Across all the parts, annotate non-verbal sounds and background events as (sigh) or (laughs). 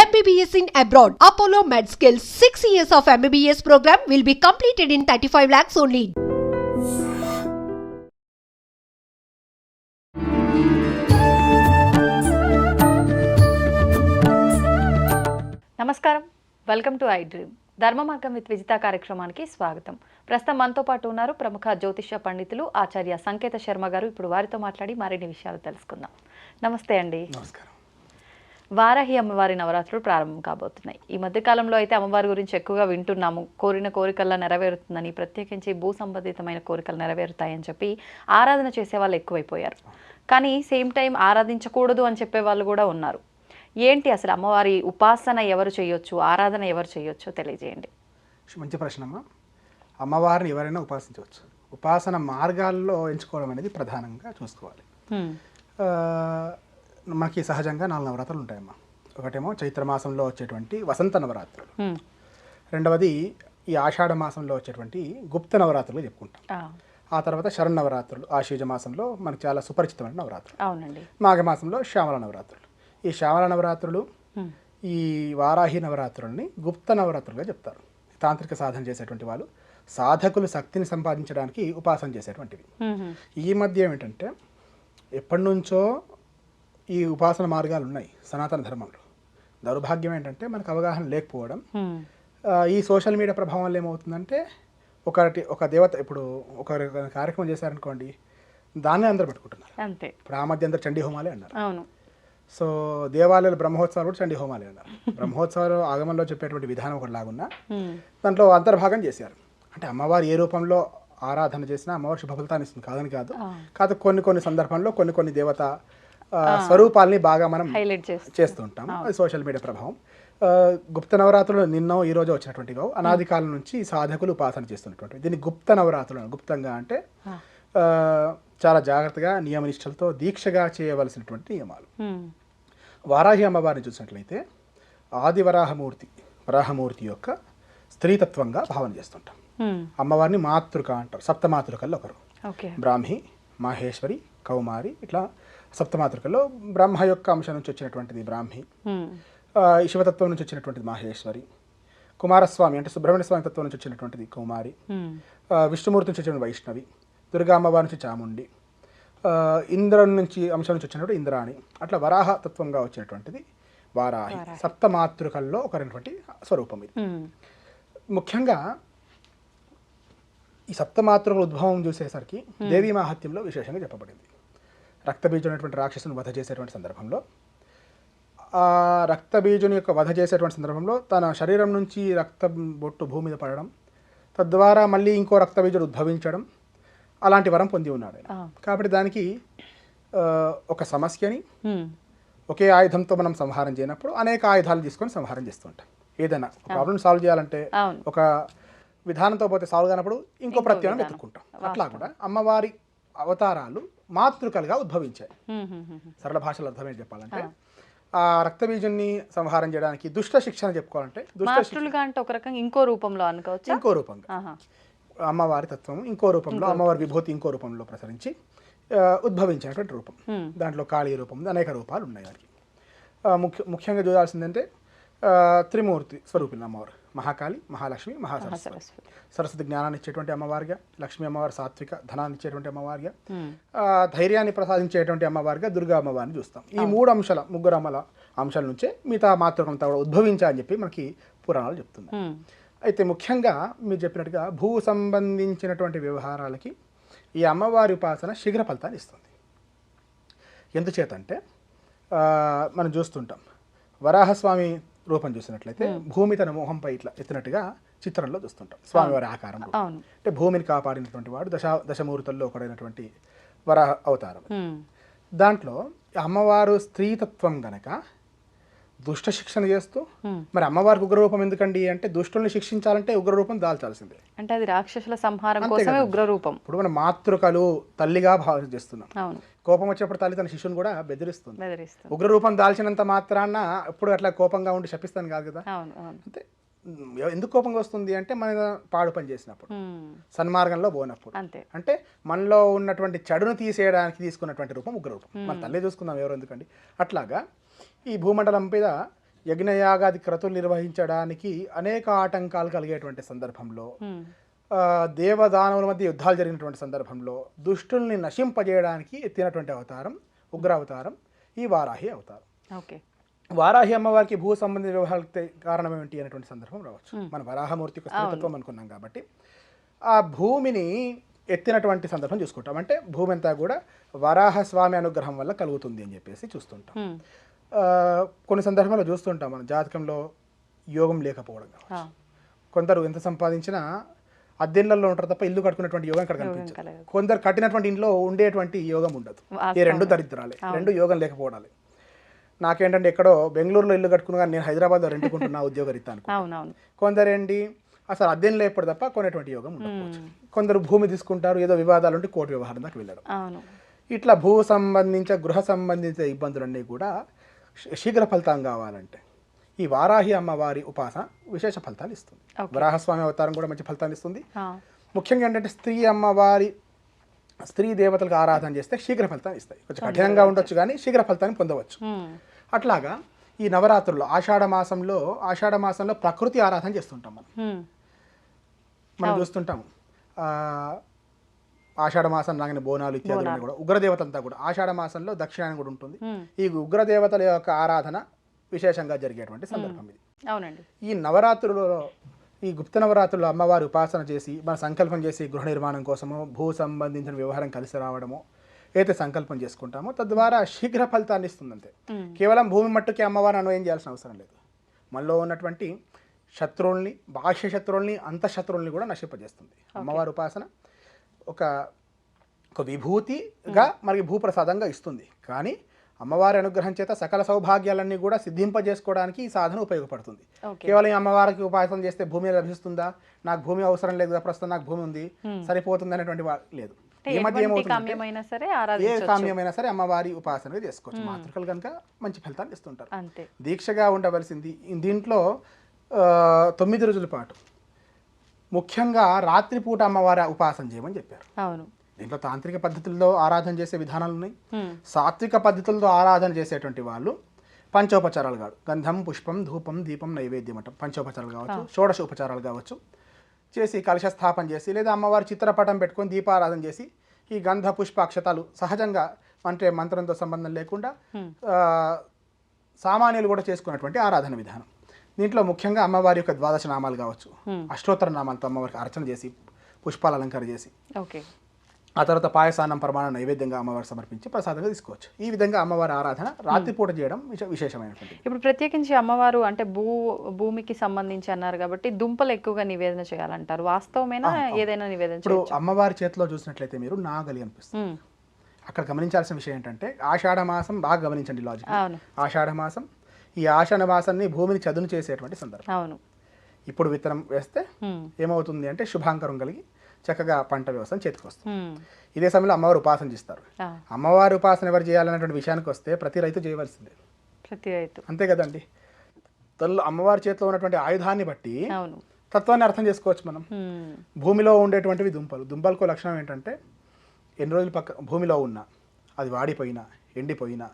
MBBS in abroad. Apollo MedSkill 6 years of MBBS program will be completed in 35 lakhs only. నమస్కారం. Welcome to I dream Dharma Margam with Vijitha కార్యక్రమానికి స్వాగతం. ప్రస్తుతం మనతో పాటు ఉన్నారు ప్రముఖ జ్యోతిష్య పండితులు ఆచార్య సంకేత శర్మ గారు. ఇప్పుడు వారితో మాట్లాడి మరిన్ని విషయాలు తెలుసుకుందాం. నమస్తే అండి. నమస్కారం. వారాహి అమ్మవారి నవరాత్రులు ప్రారంభం కాబోతున్నాయి. ఈ మధ్య కాలంలో అయితే అమ్మవారి గురించి ఎక్కువగా వింటున్నాము. కోరిన కోరికల్లా నెరవేరుతుందని ప్రత్యేకించి భూ సంబంధితమైన కోరికలు నెరవేరుతాయని చెప్పి ఆరాధన చేసే వాళ్ళు ఎక్కువైపోయారు. కానీ సేమ్ టైం ఆరాధించకూడదు అని చెప్పే వాళ్ళు కూడా ఉన్నారు. ఏంటి అసలు అమ్మవారి ఉపాసన ఎవరు చేయొచ్చు ఆరాధన ఎవరు చేయొచ్చో తెలియజేయండి. మంచి ప్రశ్న అమ్మా అమ్మవారిని ఎవరైనా ఉపాసించవచ్చు. ఉపాసన మార్గాల్లో ఎంచుకోవడం అనేది ప్రధానంగా చూసుకోవాలి. మనకి సహజంగా నాలుగు నవరాత్రులు ఉంటాయమ్మా. ఒకటేమో చైత్ర మాసంలో వచ్చేటువంటి వసంత నవరాత్రులు. రెండవది ఈ ఆషాఢ మాసంలో వచ్చేటువంటి గుప్త నవరాత్రులు చెప్పుకుంటాం. ఆ, తర్వాత శరణ్ నవరాత్రులు ఆశ్వజ మాసంలో మనకు చాలా సుపరిచితమైన నవరాత్రులు. అవునండి. మాఘమాసంలో శ్యామల నవరాత్రులు. ఈ శ్యామల నవరాత్రులు. ఈ వారాహి నవరాత్రుల్ని గుప్త నవరాత్రులుగా చెప్తారు. తాంత్రిక సాధన చేసేటువంటి వాళ్ళు సాధకులు శక్తిని సంపాదించడానికి ఉపాసన చేసేటువంటివి. ఈ మధ్య ఏమిటంటే ఎప్పటి నుంచో ఈ ఉపాసన మార్గాలు ఉన్నాయి సనాతన ధర్మంలో. దౌర్భాగ్యం ఏంటంటే మనకు అవగాహన లేకపోవడం. ఈ సోషల్ మీడియా ప్రభావం వల్ల ఏమవుతుందంటే ఒకటి ఒక దేవత ఇప్పుడు ఒక కార్యక్రమం చేశారనుకోండి దాన్నే అందరు పెట్టుకుంటున్నారు. అంతే. ఇప్పుడు ఆ మధ్య అందరు చండీ హోమాలే అన్నారు. అవును. సో దేవాలయాలు బ్రహ్మోత్సవాలు కూడా చండీ హోమాలే అన్నారు. బ్రహ్మోత్సవాలు ఆగమంలో చెప్పేటువంటి విధానం ఒకటి లాగున్నా. దాంట్లో అంతర్భాగం చేశారు. అంటే అమ్మవారు ఏ రూపంలో ఆరాధన చేసినా అమ్మవారు శుభ ఫలితాన్ని ఇస్తుంది కాదని కాదు. కాదు కొన్ని కొన్ని సందర్భంలో కొన్ని కొన్ని దేవత స్వరూపాల్ని బాగా మనం హైలైట్ చేస్తూ చేస్తుంటాం. అది సోషల్ మీడియా ప్రభావం. గుప్త నవరాత్రులు నిన్నో ఈ రోజు వచ్చినటువంటి కావు. అనాది కాలం నుంచి సాధకులు ఉపాసన చేస్తున్నటువంటి. దీన్ని గుప్త నవరాత్రులు. గుప్తంగా అంటే చాలా జాగ్రత్తగా నియమనిష్టలతో దీక్షగా చేయవలసినటువంటి నియమాలు. వారాహి అమ్మవారిని చూసినట్లయితే ఆది వరాహమూర్తి వరాహమూర్తి యొక్క స్త్రీతత్వంగా భావన చేస్తుంటాం. అమ్మవారిని మాతృక అంటారు. సప్తమాతృకల్లో ఒకరు. బ్రాహ్మి మాహేశ్వరి కౌమారి ఇట్లా సప్తమాతృకల్లో బ్రహ్మ యొక్క అంశం నుంచి వచ్చినటువంటిది బ్రాహ్మి. శివతత్వం నుంచి వచ్చినటువంటిది మాహేశ్వరి. కుమారస్వామి అంటే సుబ్రహ్మణ్య స్వామి తత్వం నుంచి వచ్చినటువంటిది కౌమారి. విష్ణుమూర్తి నుంచి వచ్చిన వైష్ణవి దుర్గా అమ్మవారి నుంచి చాముండి ఆ, ఇంద్రుని నుంచి అంశం నుంచి వచ్చినటువంటి ఇంద్రాణి అట్లా వరాహ తత్వంగా వచ్చినటువంటిది వారాహి. సప్తమాతృకల్లో ఒకరైనటువంటి స్వరూపం ఇది. ముఖ్యంగా ఈ సప్తమాతృకల ఉద్భవం చూసేసరికి దేవీ మాహత్యంలో విశేషంగా చెప్పబడింది. రక్తబీజం అనేటువంటి రాక్షసుని వధ చేసేటువంటి సందర్భంలో. ఆ రక్తబీజుని యొక్క వధ చేసేటువంటి సందర్భంలో తన శరీరం నుంచి రక్త బొట్టు భూమి మీద పడడం తద్వారా మళ్ళీ ఇంకో రక్తబీజుడు ఉద్భవించడం అలాంటి వరం పొంది ఉన్నాడు. కాబట్టి దానికి ఒక సమస్యని. ఒకే ఆయుధంతో మనం సంహారం చేయనప్పుడు అనేక ఆయుధాలు తీసుకొని సంహారం చేస్తుంటాం ఏదైనా ప్రాబ్లం సాల్వ్ చేయాలంటే ఒక విధానంతో పోతే సాల్వ్ కానప్పుడు ఇంకో ప్రత్యామ్నాయం వెతుక్కుంటాం. అట్లా కూడా అమ్మవారి అవతారాలు మాతృకలుగా ఉద్భవించాయి. సరళ భాషలో అర్థమేంటి చెప్పాలంటే ఆ. రక్తబీజుని సంహారం చేయడానికి దుష్ట శిక్షణ చెప్పుకోవాలంటే దుష్ట అంటే ఒక రకంగా ఇంకో రూపంలో అనుకోవచ్చా? ఇంకో రూపంగా. అమ్మవారి తత్వం ఇంకో రూపంలో అమ్మవారి విభూతి ఇంకో రూపంలో ప్రసరించి ఉద్భవించినటువంటి రూపం. దాంట్లో కాళీ రూపం అనేక రూపాలు ఉన్నాయి ఆ, ముఖ్య ముఖ్యంగా చూడాల్సిందంటే త్రిమూర్తి స్వరూపిణి అమ్మవారు. మహాకాళి మహాలక్ష్మి మహాసరస్వతి. సరస్వతి జ్ఞానాన్ని ఇచ్చేటువంటి అమ్మవారిగా లక్ష్మీ అమ్మవారి సాత్విక ధనాన్ని ఇచ్చేటువంటి అమ్మవారిగా ధైర్యాన్ని ప్రసాదించేటువంటి అమ్మవారిగా దుర్గా అమ్మవారిని చూస్తాం. ఈ మూడు అంశాల ముగ్గురు అమ్మల అంశాల నుంచే మిగతా మాతృకంతా కూడా ఉద్భవించా అని చెప్పి మనకి పురాణాలు చెప్తున్నాయి. అయితే ముఖ్యంగా మీరు చెప్పినట్టుగా భూ సంబంధించినటువంటి వ్యవహారాలకి ఈ అమ్మవారి ఉపాసన శీఘ్ర ఫలితాన్ని ఇస్తుంది. ఎందుచేతంటే మనం చూస్తుంటాం. వరాహస్వామి రూపం చూసినట్లయితే భూమి తన మోహంపై ఇట్లా ఎత్తినట్టుగా చిత్రంలో చూస్తుంటాం. స్వామివారి ఆకారం అంటే భూమిని కాపాడినటువంటి వాడు దశ దశమూర్తుల్లో ఒకడైనటువంటి వరాహ అవతారం. దాంట్లో అమ్మవారు స్త్రీతత్వం గనక దుష్ట శిక్షణ చేస్తూ. మరి అమ్మవారికి ఉగ్రరూపం ఎందుకండి అంటే దుష్టుల్ని శిక్షించాలంటే ఉగ్రరూపం దాల్చాల్సిందే. అంటే అది రాక్షసుల సంహారం కోసమే కదా. ఉగ్ర రూపం ఇప్పుడు మనం మాతృకలు తల్లిగా భావన చేస్తున్నాం. అవును. కోపం వచ్చినప్పుడు తల్లి తన శిశువుని కూడా బెదిరిస్తుంది. ఉగ్రరూపం దాల్చినంత మాత్రాన ఎప్పుడు అట్లా కోపంగా ఉండి శపిస్తాను కాదు కదా. అంటే ఎందుకు కోపంగా వస్తుంది అంటే మన పాడు పని చేసినప్పుడు. సన్మార్గంలో పోనప్పుడు. అంతే. అంటే మనలో ఉన్నటువంటి చెడును తీసేయడానికి తీసుకున్నటువంటి రూపం ఉగ్రరూపం. మన తల్లి చూసుకుందాం ఎవరు ఎందుకండి? అట్లాగా ఈ భూమండలం మీద యజ్ఞయాగాది క్రతులు నిర్వహించడానికి అనేక ఆటంకాలు కలిగేటువంటి సందర్భంలో దేవదానవుల మధ్య యుద్ధాలు జరిగినటువంటి సందర్భంలో దుష్టుల్ని నశింపజేయడానికి ఎత్తినటువంటి అవతారం ఉగ్ర అవతారం ఈ వారాహి అవతారం. ఓకే. వారాహి అమ్మవారికి భూ సంబంధిత వ్యవహారాలకు తే- కారణం ఏమిటి అనేటువంటి సందర్భం రావచ్చు. మన వరాహమూర్తి యొక్క స్థిరతత్వం అనుకున్నాం కాబట్టి. ఆ భూమిని ఎత్తినటువంటి సందర్భం చూసుకుంటాం. అంటే భూమి అంతా కూడా వరాహ స్వామి అనుగ్రహం వల్ల కలుగుతుంది అని చెప్పేసి చూస్తుంటాం. కొన్ని సందర్భాల్లో చూస్తుంటాం మన జాతకంలో యోగం లేకపోవడం కావచ్చు. కొందరు ఎంత సంపాదించినా అద్దెళ్ళల్లో ఉంటారు తప్ప ఇల్లు కట్టుకున్నటువంటి యోగం ఇక్కడ కనిపించదు. కొందరు కట్టినటువంటి ఇంట్లో ఉండేటువంటి యోగం ఉండదు. ఈ. రెండు దరిద్రాలే. రెండు యోగం లేకపోవడాలి. నాకేంటంటే ఎక్కడో బెంగళూరులో ఇల్లు కట్టుకున్నా నేను హైదరాబాద్లో రెంట్కుంటున్నా (laughs) ఉద్యోగరీత్యా అనుకో అవునవును. కొందరు ఏంటి అసలు అద్దెం లేపడు తప్ప కొనేటువంటి యోగం ఉండకపోవచ్చు. కొందరు భూమి తీసుకుంటారు ఏదో వివాదాలు ఉంటే కోర్టు వ్యవహారం దాకా వెళ్ళడం ఇట్లా భూ సంబంధించిన గృహ సంబంధిత ఇబ్బందులన్నీ కూడా శీఘ్ర ఫలితం కావాలంటే ఈ వారాహి అమ్మవారి ఉపాసన విశేష ఫలితాలు ఇస్తుంది. వరాహస్వామి అవతారం కూడా మంచి ఫలితాన్ని ఇస్తుంది. ముఖ్యంగా ఏంటంటే స్త్రీ అమ్మవారి స్త్రీ దేవతలకు ఆరాధన చేస్తే శీఘ్ర ఫలితాన్ని ఇస్తాయి. కొంచెం కఠినంగా ఉండొచ్చు కానీ శీఘ్ర ఫలితాన్ని పొందవచ్చు. అట్లాగా ఈ నవరాత్రుల్లో ఆషాఢ మాసంలో ఆషాఢ మాసంలో ప్రకృతి ఆరాధన చేస్తుంటాం మనం. మనం చూస్తుంటాం ఆ, ఆషాఢ మాసం రాగానే బోనాలు ఇత్యాదులు కూడా ఉగ్రదేవత అంతా కూడా. ఆషాఢ మాసంలో దక్షిణాయనం కూడా ఉంటుంది. ఈ ఉగ్రదేవతల యొక్క ఆరాధన విశేషంగా జరిగేటువంటి సందర్భం ఇది. అవునండి. ఈ నవరాత్రులలో ఈ గుప్త నవరాత్రుల్లో అమ్మవారి ఉపాసన చేసి మన సంకల్పం చేసి గృహ నిర్మాణం కోసమో భూ సంబంధించిన వ్యవహారం కలిసి రావడమో ఏదైతే సంకల్పం చేసుకుంటామో తద్వారా శీఘ్ర ఫలితాన్ని ఇస్తుంది అంతే కేవలం భూమి మట్టుకే అమ్మవారిని అన్వయం చేయాల్సిన అవసరం లేదు. మనలో ఉన్నటువంటి శత్రువుల్ని బాహ్య శత్రువుల్ని అంతఃశత్రువుల్ని కూడా నశింపజేస్తుంది. అమ్మవారి ఉపాసన ఒక ఒక విభూతిగా మనకి భూప్రసాదంగా ఇస్తుంది. కానీ అమ్మవారి అనుగ్రహం చేత సకల సౌభాగ్యాలన్నీ కూడా సిద్ధింపజేసుకోవడానికి ఈ సాధన ఉపయోగపడుతుంది. కేవలం ఈ అమ్మవారికి ఉపాసన చేస్తే భూమి లభిస్తుందా? నాకు భూమి అవసరం లేదు కదా, ప్రస్తుతం నాకు భూమి ఉంది. సరిపోతుంది అనేటువంటి లేదు. ఈ మధ్య ఏ కామ్యమైనా సరే అమ్మవారి ఉపాసనగా చేసుకోవచ్చు. మాతృకలు కనుక మంచి ఫలితాన్ని ఇస్తుంటారు. దీక్షగా ఉండవలసింది. దీంట్లో తొమ్మిది రోజుల పాటు ముఖ్యంగా రాత్రిపూట అమ్మవారి ఉపాసన చేయమని చెప్పారు. అవును. దీంట్లో తాంత్రిక పద్ధతుల్లో ఆరాధన చేసే విధానాలు ఉన్నాయి. సాత్విక పద్ధతులతో ఆరాధన చేసేటువంటి వాళ్ళు పంచోపచారాలు కాదు. గంధం పుష్పం ధూపం దీపం నైవేద్యం అంటాం. పంచోపచారాలు కావచ్చు షోడశోపచారాలు కావచ్చు. చేసి కలశ స్థాపన చేసి లేదా అమ్మవారి చిత్రపటం పెట్టుకొని దీపారాధన చేసి ఈ గంధ పుష్ప అక్షతాలు సహజంగా అంటే మంత్రంతో సంబంధం లేకుండా సామాన్యులు కూడా చేసుకున్నటువంటి ఆరాధన విధానం. దీంట్లో ముఖ్యంగా అమ్మవారి యొక్క ద్వాదశ నామాలు కావచ్చు అష్టోత్తర నామాలతో అమ్మవారికి అర్చన చేసి పుష్పాలు అలంకారం చేసి ఓకే. ఆ తర్వాత పాయసాన్నం ప్రమాణ నైవేద్యంగా అమ్మవారు సమర్పించి ప్రసాదంగా తీసుకోవచ్చు. ఈ విధంగా అమ్మవారి ఆరాధన రాత్రిపూట చేయడం విశ- విశేషమైనటువంటిది. ఇప్పుడు ప్రత్యేకించి అమ్మవారు అంటే భూ భూమికి సంబంధించి అన్నారు కాబట్టి దుంపలు ఎక్కువగా నివేదన చేయాలంటారు. వాస్తవమేనా? ఏదైనా నివేదన ఇప్పుడు? అమ్మవారి చేతిలో చూసినట్లయితే మీరు నాగలి అనిపిస్తుంది. ఉమ్, అక్కడ గమనించాల్సిన విషయం ఏంటంటే ఆషాఢ మాసం బాగా గమనించండి లాజిక్ ఆషాఢ మాసం ఈ ఆషాఢ మాసాన్ని భూమిని చదును చేసేటువంటి సందర్భం. అవును. ఇప్పుడు విత్తనం వేస్తే ఏమవుతుంది అంటే శుభాంకరం కలిగి చక్కగా పంట వ్యవసాయం చేతికి వస్తుంది. ఇదే సమయంలో అమ్మవారు ఉపాసన చేస్తారు. అమ్మవారి ఉపాసన ఎవరు చేయాలన్నటువంటి విషయానికి వస్తే ప్రతి రైతు చేయవలసిందే. ప్రతి రైతు. అంతే కదండి. తల్లు అమ్మవారి చేతిలో ఉన్నటువంటి ఆయుధాన్ని బట్టి తత్వాన్ని అర్థం చేసుకోవచ్చు మనం. భూమిలో ఉండేటువంటివి దుంపలు. దుంపలకు లక్షణం ఏంటంటే ఎన్ని రోజులు పక్క భూమిలో ఉన్నా అది వాడిపోయినా ఎండిపోయినా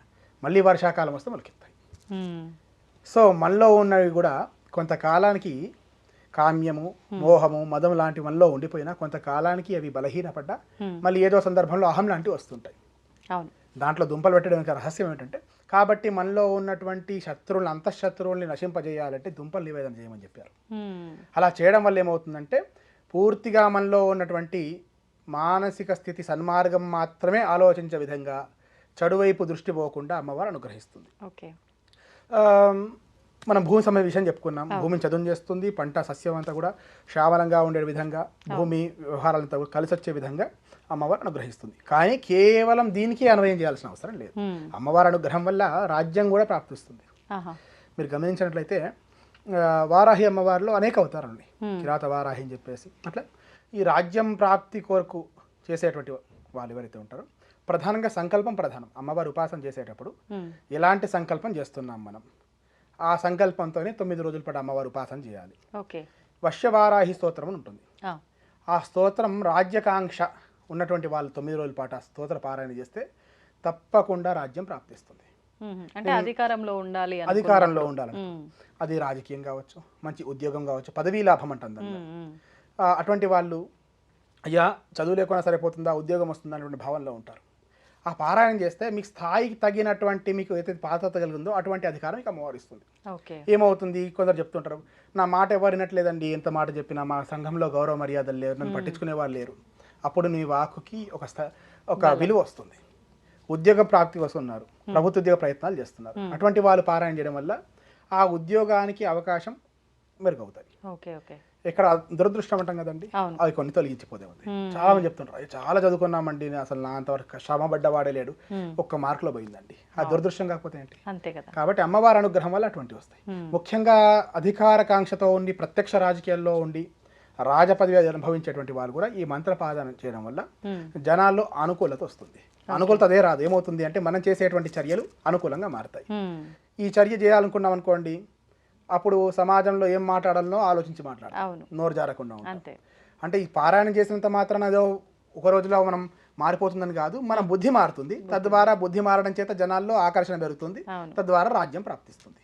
మళ్ళీ వర్షాకాలం వస్తే మొలకెత్తాయి సో మనలో ఉన్నవి కూడా కొంతకాలానికి కామ్యము మోహము మదం లాంటి మనలో ఉండిపోయినా కొంతకాలానికి అవి బలహీనపడ్డా Hmm. మళ్ళీ ఏదో సందర్భంలో అహం లాంటివి వస్తుంటాయి. దాంట్లో దుంపలు పెట్టడం యొక్క రహస్యం ఏంటంటే కాబట్టి మనలో ఉన్నటువంటి శత్రువులను అంతఃశత్రువుల్ని నశింపజేయాలంటే దుంపలు నివేదన చేయమని చెప్పారు. ఉమ్, అలా చేయడం వల్ల ఏమవుతుందంటే పూర్తిగా మనలో ఉన్నటువంటి మానసిక స్థితి సన్మార్గం మాత్రమే ఆలోచించే విధంగా చెడువైపు దృష్టి పోకుండా అమ్మవారు అనుగ్రహిస్తుంది. ఓకే. మనం భూమి సమయ విషయం చెప్పుకున్నాం. భూమిని చదును చేస్తుంది పంట సస్యం అంతా కూడా శ్యామలంగా ఉండే విధంగా భూమి వ్యవహారాలంతా కూడా కలిసి వచ్చే విధంగా అమ్మవారు అనుగ్రహిస్తుంది. కానీ కేవలం దీనికి అన్వయం చేయాల్సిన అవసరం లేదు. అమ్మవారి అనుగ్రహం వల్ల రాజ్యం కూడా ప్రాప్తిస్తుంది. మీరు గమనించినట్లయితే వారాహి అమ్మవారిలో అనేక అవతారాలు ఉన్నాయి కిరాత వారాహి అని చెప్పేసి. అట్లా ఈ రాజ్యం ప్రాప్తి కొరకు చేసేటువంటి వాళ్ళు ఎవరైతే ఉంటారో ప్రధానంగా సంకల్పం ప్రధానం. అమ్మవారి ఉపాసన చేసేటప్పుడు ఎలాంటి సంకల్పం చేస్తున్నాం మనం? ఆ సంకల్పంతోనే తొమ్మిది రోజుల పాటు అమ్మవారి ఉపాసన చేయాలి. ఓకే. వశ్యవారాహి స్తోత్రం అని ఉంటుంది. ఆ, స్తోత్రం రాజ్యకాంక్ష ఉన్నటువంటి వాళ్ళు తొమ్మిది రోజుల పాటు ఆ స్తోత్ర పారాయణ చేస్తే తప్పకుండా రాజ్యం ప్రాప్తిస్తుంది. అంటే అధికారంలో ఉండాలి అధికారంలో ఉండాలి. అది రాజకీయం కావచ్చు మంచి ఉద్యోగం కావచ్చు పదవీ లాభం అంటుంది అటువంటి వాళ్ళు అయ్యా చదువు లేకుండా సరిపోతుందా ఉద్యోగం వస్తుందా అనేటువంటి భావనలో ఉంటారు. ఆ పారాయణం చేస్తే మీకు స్థాయికి తగినటువంటి మీకు ఏదైతే పాత్రత కలిగిందో అటువంటి అధికారం మీకు అమ్మవారు ఇస్తుంది ఏమవుతుంది? కొందరు చెప్తుంటారు నా మాట ఎవరినట్లేదండి ఎంత మాట చెప్పినా మా సంఘంలో గౌరవ మర్యాదలు లేరు నన్ను పట్టించుకునే వాళ్ళు లేరు. అప్పుడు నీ వాకుకి ఒక స్థ- ఒక విలువ వస్తుంది. ఉద్యోగ ప్రాప్తి వస్తున్నారు ప్రభుత్వ ఉద్యోగ ప్రయత్నాలు చేస్తున్నారు. అటువంటి వాళ్ళు పారాయణ చేయడం వల్ల ఆ ఉద్యోగానికి అవకాశం మెరుగవుతుంది. Okay okay. ఇక్కడ దురదృష్టం అంటాం కదండి. అవి కొన్ని తొలగించిపోతే ఉంది చాలా మంది చెప్తుంటారు "అయ్య, చాలా చదువుకున్నామండి నేను అసలు నా అంతవరకు శ్రమ పడ్డవాడే లేడు. ఒక్క మార్కులో పోయిందండి. ఆ దురదృష్టం కాకపోతే ఏంటి? అంతే కదా. కాబట్టి అమ్మవారి అనుగ్రహం వల్ల అటువంటివి వస్తాయి. ముఖ్యంగా అధికారకాంక్షతో ఉండి ప్రత్యక్ష రాజకీయాల్లో ఉండి రాజపదవి అనుభవించేటువంటి వాళ్ళు కూడా ఈ మంత్రపాదన చేయడం వల్ల. జనాల్లో అనుకూలత వస్తుంది. అనుకూలత అదే రాదు. ఏమవుతుంది అంటే మనం చేసేటువంటి చర్యలు అనుకూలంగా మారుతాయి. ఈ చర్య చేయాలనుకున్నాం అనుకోండి అప్పుడు సమాజంలో ఏం మాట్లాడాలనో ఆలోచించి మాట్లాడాలి. నోరు జారకుండా. అంతే. అంటే ఈ పారాయణం చేసినంత మాత్రాన ఏదో ఒక రోజులో మనం మారిపోతుందని కాదు మన బుద్ధి మారుతుంది. తద్వారా బుద్ధి మారడం చేత జనాల్లో ఆకర్షణ పెరుగుతుంది. తద్వారా రాజ్యం ప్రాప్తిస్తుంది.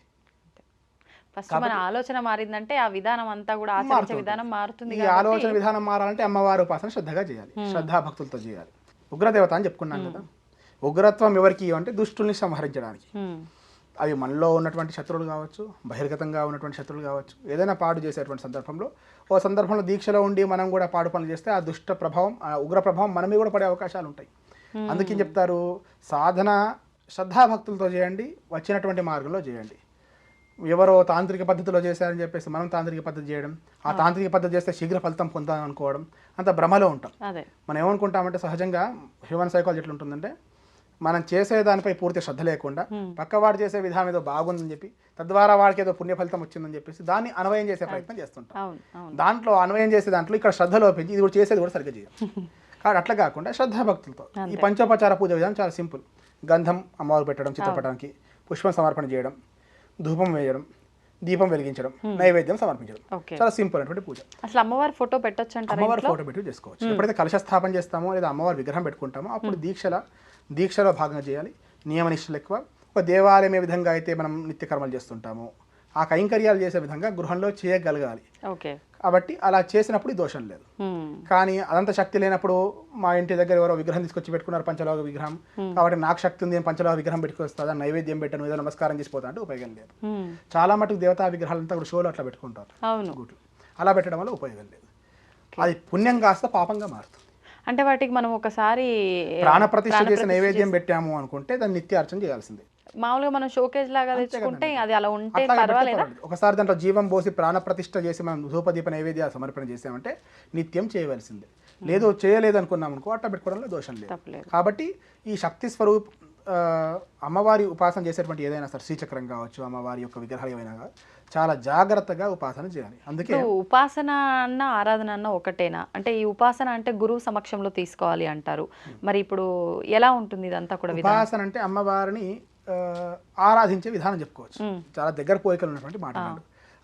ఫస్ట్ మన ఆలోచన మారిందంటే ఆ విధానం అంతా కూడా ఆచరించే విధానం మారుతుంది ఈ ఆలోచన విధానం మారాలంటే అమ్మవారి ఉపాసన శ్రద్ధగా చేయాలి. శ్రద్ధా భక్తులతో చేయాలి. ఉగ్రదేవత అని చెప్పుకున్నాం కదా. ఉగ్రత్వం ఎవరికి అంటే దుష్టుల్ని సంహరించడానికి. అవి మనలో ఉన్నటువంటి శత్రువులు కావచ్చు బహిర్గతంగా ఉన్నటువంటి శత్రువులు కావచ్చు ఏదైనా పాడు చేసేటువంటి సందర్భంలో ఓ సందర్భంలో దీక్షలో ఉండి మనం కూడా పాడు పనులు చేస్తే ఆ దుష్ట ప్రభావం ఆ ఉగ్ర ప్రభావం మన మీద కూడా పడే అవకాశాలు ఉంటాయి. అందుకే చెప్తారు? సాధన శ్రద్ధాభక్తులతో చేయండి వచ్చినటువంటి మార్గంలో చేయండి. ఎవరో తాంత్రిక పద్ధతిలో చేశారని చెప్పేసి మనం తాంత్రిక పద్ధతి చేయడం ఆ తాంత్రిక పద్ధతి చేస్తే శీఘ్ర ఫలితం పొందాం అనుకోవడం అంత భ్రమలో ఉంటాం. మనం ఏమనుకుంటామంటే సహజంగా హ్యూమన్ సైకాలజీ ఎట్లా ఉంటుందంటే మనం చేసే దానిపై పూర్తి శ్రద్ధ లేకుండా పక్కవాడు చేసే విధానం ఏదో బాగుందని చెప్పి తద్వారా వాడికి ఏదో పుణ్య ఫలితం వచ్చిందని చెప్పేసి దాన్ని అన్వయం చేసే ప్రయత్నం చేస్తుంటాం. దాంట్లో అన్వయం చేసే దాంట్లో ఇక్కడ శ్రద్ధ లోపించి ఇది కూడా చేసేది కూడా సరిగ్గా చేయాలి (laughs) కాబట్టి అట్లా కాకుండా శ్రద్ధాభక్తులతో. ఈ పంచోపచార పూజ విధానం చాలా సింపుల్. గంధం అమ్మవారు పెట్టడం చిత్రపటానికి పుష్పం సమర్పణ చేయడం ధూపం వేయడం దీపం వెలిగించడం నైవేద్యం సమర్పించడం. చాలా సింపుల్ అయినటువంటి పూజ. అసలు అమ్మవారి ఫోటో పెట్టొచ్చు అమ్మవారి ఫోటో పెట్టి చేసుకోవచ్చు. ఎప్పుడైతే కలశ స్థాపన చేస్తామో లేదా అమ్మవారి విగ్రహం పెట్టుకుంటామో అప్పుడు దీక్షల దీక్షలో భాగంగా చేయాలి. నియమ నిష్టలు ఎక్కువ. ఒక దేవాలయం ఏ విధంగా అయితే మనం నిత్య కర్మలు చేస్తుంటామో ఆ కైంకర్యాలు చేసే విధంగా గృహంలో చేయగలగాలి. కాబట్టి అలా చేసినప్పుడు దోషం లేదు. కానీ అదంత శక్తి లేనప్పుడు మా ఇంటి దగ్గర ఎవరో విగ్రహం తీసుకొచ్చి పెట్టుకున్నారు పంచలోహ విగ్రహం. కాబట్టి నాకు శక్తి ఉంది నేను పంచలోహ విగ్రహం పెట్టుకొస్తా నైవేద్యం పెట్టను ఏదో నమస్కారం చేసిపోతా అంటే ఉపయోగం లేదు. చాలా మటుకు దేవతా విగ్రహాలంతా కూడా షోలో అట్లా పెట్టుకుంటారు. గుట్లు అలా పెట్టడం వల్ల ఉపయోగం లేదు. అది పుణ్యం కాస్త పాపంగా మారుతుంది. అంటే వాటికి మనం ఒకసారి ప్రాణప్రతిష్ఠ చేసి నైవేద్యం పెట్టాము అనుకుంటే దాన్ని నిత్య అర్చన చేయాల్సిందే. మామూలుగా మనం షోకేజ్ లాగా తెచ్చుకుంటే అది అలా ఉంటే పర్వాలేదా. ఒకసారి దాంట్లో జీవం పోసి ప్రాణప్రతిష్ఠ చేసి మనం ధూపదీప నైవేద్య సమర్పణ చేసామంటే నిత్యం చేయవలసిందే. లేదు చేయలేదు అనుకున్నాం అనుకో అట్లా పెట్టుకోవడంలో దోషం లేదు. కాబట్టి ఈ శక్తి స్వరూప్ అమ్మవారి ఉపాసన చేసేటువంటి ఏదైనా సరే శ్రీచక్రం కావచ్చు అమ్మవారి యొక్క విగ్రహాలు ఏమైనా చాలా జాగ్రత్తగా ఉపాసన చేయాలి. అందుకే ఉపాసన అన్న ఆరాధన అన్న ఒకటేనా? అంటే ఈ ఉపాసన అంటే గురువు సమక్షంలో తీసుకోవాలి అంటారు. మరి ఇప్పుడు ఎలా ఉంటుంది ఇదంతా కూడా ఉపాసన అంటే అమ్మవారిని ఆరాధించే విధానం చెప్పుకోవచ్చు. చాలా దగ్గర పోలికలు ఉన్నటువంటి మాట.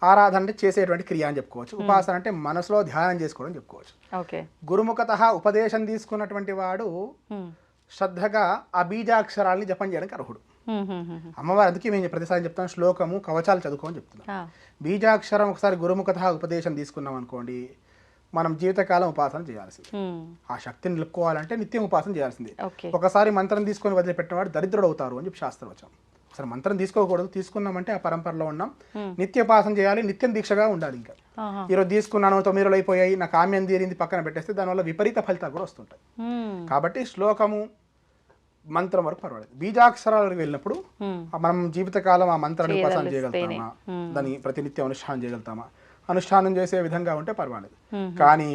ఆరాధన అంటే చేసేటువంటి క్రియ అని చెప్పుకోవచ్చు. ఉపాసన అంటే మనసులో ధ్యానం చేసుకోవడం చెప్పుకోవచ్చు. ఓకే. గురుముఖత ఉపదేశం తీసుకున్నటువంటి వాడు. శ్రద్ధగా ఆ బీజాక్షరాల్ని జపం చేయడానికి అర్హుడు. అమ్మవారు అందుకే మేము ప్రతిసారి చెప్తాను శ్లోకము కవచాలు చదువుకోమని చెప్తున్నాం. బీజాక్షరం ఒకసారి గురుముఖత ఉపదేశం తీసుకున్నాం అనుకోండి మనం జీవితకాలం ఉపాసన చేయాల్సింది. ఆ శక్తిని నిలుపుకోవాలంటే నిత్యం ఉపాసన చేయాల్సింది. ఒకసారి మంత్రం తీసుకొని వదిలిపెట్టిన వాడు దరిద్రుడు అవుతారు అని చెప్పి శాస్త్రం వచ్చాం ఒకసారి మంత్రం తీసుకోకూడదు తీసుకున్నామంటే ఆ పరంపరలో ఉన్నాం. నిత్య ఉపాసన చేయాలి నిత్యం దీక్షగా ఉండాలి ఇంకా. ఈరోజు తీసుకున్నాను తొమ్మిది రోజులు అయిపోయాయి నా కామ్యం తీరింది పక్కన పెట్టేస్తే దానివల్ల విపరీత ఫలితాలు కూడా వస్తుంటాయి. కాబట్టి శ్లోకము మంత్రం వరకు పర్వాలేదు. బీజాక్షరాల వెళ్ళినప్పుడు మనం జీవితకాలం ఆ మంత్రాన్ని ఉపాసన. చేయగలుగుతామా? దాన్ని ప్రతినిత్యం అనుష్ఠానం చేయగలుగుతామా? అనుష్ఠానం చేసే విధంగా ఉంటే పర్వాలేదు. కానీ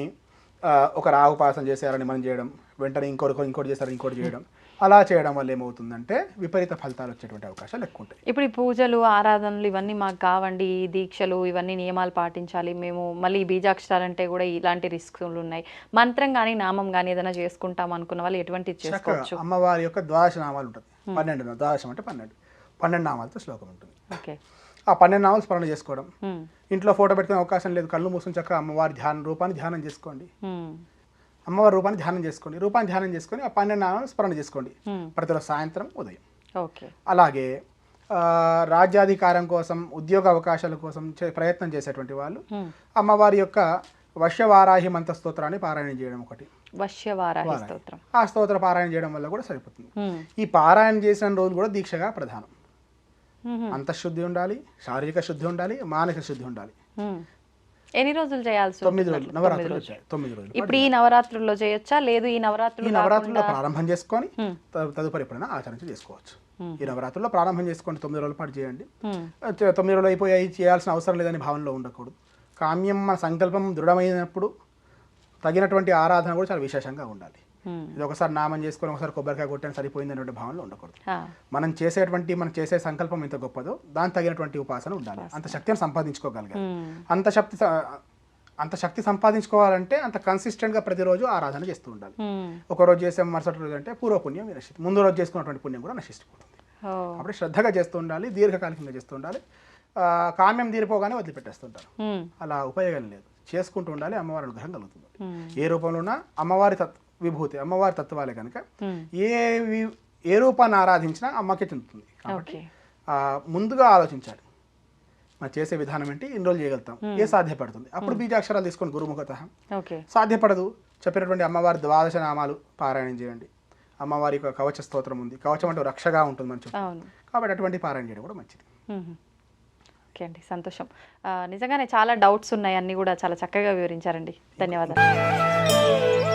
ఒక రావు ఉపాసన చేశారని మనం చేయడం వెంటనే ఇంకోటి ఇంకోటి చేశారు ఇంకోటి చేయడం. అలా చేయడం వల్ల ఏమవుతుందంటే విపరీత ఫలితాలు వచ్చేటువంటి అవకాశాలు ఎక్కువ ఉంటాయి. ఇప్పుడు ఈ పూజలు ఆరాధనలు ఇవన్నీ మాకు కావండి. ఈ దీక్షలు ఇవన్నీ నియమాలు పాటించాలి. మేము మళ్ళీ బీజాక్షరాలు అంటే కూడా ఇలాంటి రిస్కులు ఉన్నాయి. మంత్రం కానీ నామం కానీ ఏదైనా చేసుకుంటాం అనుకున్న వాళ్ళు ఎటువంటి చేసుకోవచ్చు? అమ్మవారి యొక్క ద్వాదశ నామాలు ఉంటుంది. పన్నెండు ద్వాదశం అంటే పన్నెండు. పన్నెండు నామాలతో శ్లోకం ఉంటుంది. ఓకే. ఆ పన్నెండు నామాలు స్మరణ చేసుకోవడం. ఇంట్లో ఫోటో పెట్టుకునే అవకాశం లేదు. కళ్ళు మూసుకుని చక్కగా అమ్మవారి ధ్యానం రూపాన్ని ధ్యానం చేసుకోండి. అమ్మవారి రూపాన్ని ధ్యానం చేసుకోండి రూపాన్ని ధ్యానం చేసుకొని ఆ పన్నెండు నామాలు స్మరణ చేసుకోండి. ప్రతిరోజు సాయంత్రం ఉదయం ఓకే అలాగే రాజ్యాధికారం కోసం ఉద్యోగ అవకాశాల కోసం ప్రయత్నం చేసేటువంటి వాళ్ళు. అమ్మవారి యొక్క వశ్యవారాహి మంత్ర స్తోత్రాన్ని పారాయణం చేయడం ఒకటి వశ్యవారాహి వారాహి. స్తోత్రం ఆ స్తోత్ర పారాయణ చేయడం వల్ల కూడా సరిపోతుంది. ఈ పారాయణ చేసిన రోజు కూడా దీక్షగా ప్రధానం. అంతఃశుద్ధి ఉండాలి శారీరక శుద్ధి ఉండాలి మానసిక శుద్ధి ఉండాలి. ఎన్ని రోజులు చేయాల్సి తొమ్మిది? రోజులు నవరాత్రులు తొమ్మిది రోజులు. ఇప్పుడు ఈ నవరాత్రుల్లో చేయొచ్చా? లేదు ఈ నవరాత్రులు ఈ నవరాత్రుల్లో ప్రారంభం చేసుకొని తదుపరి ఎప్పుడైనా ఆచరణ చేసుకోవచ్చు. ఈ నవరాత్రుల్లో ప్రారంభం చేసుకోండి తొమ్మిది రోజుల పాటు చేయండి. తొమ్మిది రోజులు అయిపోయాయి చేయాల్సిన అవసరం లేదని భావనలో ఉండకూడదు. కామ్యం మన సంకల్పం దృఢమైనప్పుడు తగినటువంటి ఆరాధన కూడా చాలా విశేషంగా ఉండాలి. ఇది ఒకసారి నామం చేసుకొని ఒకసారి కొబ్బరికాయ కొట్టాను సరిపోయింది అనేటువంటి భావనలో ఉండకూడదు. మనం చేసేటువంటి మనం చేసే సంకల్పం ఎంత గొప్పదో దానికి తగినటువంటి ఉపాసన ఉండాలి అంత శక్తిని సంపాదించుకోగలగాలి హ్మ్. అంత శక్తి అంత శక్తి సంపాదించుకోవాలంటే అంత కన్సిస్టెంట్గా ప్రతిరోజు ఆరాధన చేస్తూ ఉండాలి హ్మ్. ఒక రోజు చేసే మరుసటి రోజు అంటే పూర్వపుణ్యం నశిస్తుంది ముందు రోజు చేసుకున్నటువంటి పుణ్యం కూడా నశిస్తుంది. అప్పుడు శ్రద్ధగా చేస్తూ ఉండాలి దీర్ఘకాలికంగా చేస్తూ ఉండాలి ఆ, కామ్యం తీరిపోగానే వదిలిపెట్టేస్తుంటారు. అలా ఉపయోగం లేదు చేసుకుంటూ ఉండాలి అమ్మవారి అనుగ్రహం కలుగుతుంది. ఏ రూపంలో ఉన్నా అమ్మవారి తత్ విభూతి అమ్మవారి తత్వాలే కనుక. ఏ ఏ రూపాన్ని ఆరాధించినా అమ్మకే చెందుతుంది కాబట్టి ముందుగా ఆలోచించాలి. మనం చేసే విధానం ఏంటి? ఇన్ని రోజులు చేయగలుగుతాం. ఏ సాధ్యపడుతుంది? అప్పుడు బీజాక్షరాలు తీసుకొని గురుముఖత సాధ్యపడదు. చెప్పినటువంటి అమ్మవారి ద్వాదశ నామాలు పారాయణం చేయండి. అమ్మవారి యొక్క కవచ స్తోత్రం ఉంది. కవచం అంటే రక్షగా ఉంటుంది అవును. కాబట్టి అటువంటి పారాయణ చేయడం కూడా మంచిది. ఓకే అండి. సంతోషం. నిజంగానే చాలా డౌట్స్ ఉన్నాయి. అన్నీ కూడా చాలా చక్కగా వివరించారండి. ధన్యవాదాలు.